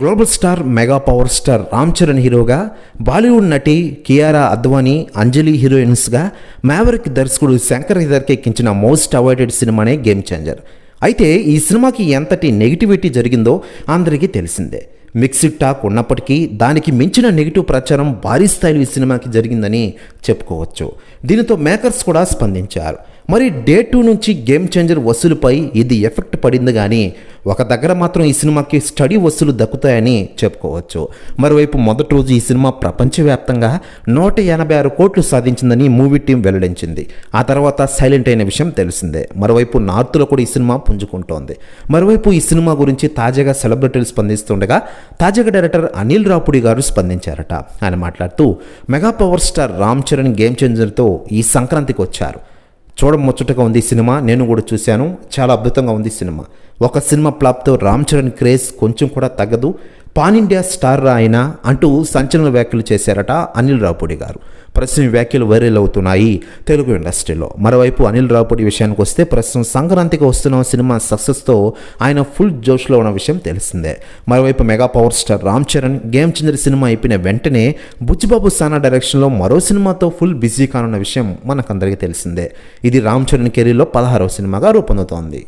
Global star mega power star Ram Charan హీరోగా బాలీవుడ్ నటి కియారా అద్వానీ అంజలి హీరోయిన్స్గా మ్యావరిక్ దర్శకుడు శంకర్ తెరకెక్కించిన మోస్ట్ అవాయిడెడ్ సినిమానే గేమ్ చేంజర్ అయితే ఈ సినిమాకి ఎంతటి నెగిటివిటీ జరిగిందో అందరికీ తెలిసిందే. మిక్స్డ్ టాక్ ఉన్నప్పటికీ దానికి మించిన నెగిటివ్ ప్రచారం భారీ స్థాయిలో ఈ సినిమాకి జరిగిందని చెప్పుకోవచ్చు. దీనితో మేకర్స్ కూడా స్పందించారు. మరి డే టూ నుంచి గేమ్ చేంజర్ వసూలుపై ఇది ఎఫెక్ట్ పడింది కానీ ఒక దగ్గర మాత్రం ఈ సినిమాకి స్టడీ వసూలు దక్కుతాయని చెప్పుకోవచ్చు. మరోవైపు మొదటి రోజు ఈ సినిమా ప్రపంచవ్యాప్తంగా నూట ఎనభై ఆరు కోట్లు సాధించిందని మూవీ టీం వెల్లడించింది. ఆ తర్వాత సైలెంట్ అయిన విషయం తెలిసిందే. మరోవైపు నార్త్లో కూడా ఈ సినిమా పుంజుకుంటోంది. మరోవైపు ఈ సినిమా గురించి తాజాగా సెలబ్రిటీలు స్పందిస్తుండగా తాజాగా డైరెక్టర్ అనిల్ రాపుడి గారు స్పందించారట. ఆయన మాట్లాడుతూ mega power star Ram Charan Game చేంజర్తో ఈ సంక్రాంతికి వచ్చారు. చూడముచ్చటగా ఉంది ఈ సినిమా. నేను కూడా చూశాను. చాలా అద్భుతంగా ఉంది సినిమా. ఒక సినిమా ప్లాప్తో రామ్ చరణ్ క్రేజ్ కొంచెం కూడా తగ్గదు. పానిండియా స్టార్ ఆయన అంటూ సంచలన వ్యాఖ్యలు చేశారట అనిల్ రావుపూడి గారు. ప్రస్తుతం ఈ వ్యాఖ్యలు వైరల్ అవుతున్నాయి తెలుగు ఇండస్ట్రీలో. మరోవైపు అనిల్ రావుపూడి విషయానికి వస్తే ప్రస్తుతం సంక్రాంతికి వస్తున్న సినిమా సక్సెస్తో ఆయన ఫుల్ జోష్లో ఉన్న విషయం తెలిసిందే. మరోవైపు mega power star Ram Charan game చంద్ర సినిమా అయిపోయిన వెంటనే బుచ్చిబాబు సానా డైరెక్షన్లో మరో సినిమాతో ఫుల్ బిజీ కానున్న విషయం మనకందరికీ తెలిసిందే. ఇది రామ్ చరణ్ కెరీర్లో పదహారవ సినిమాగా రూపొందుతోంది.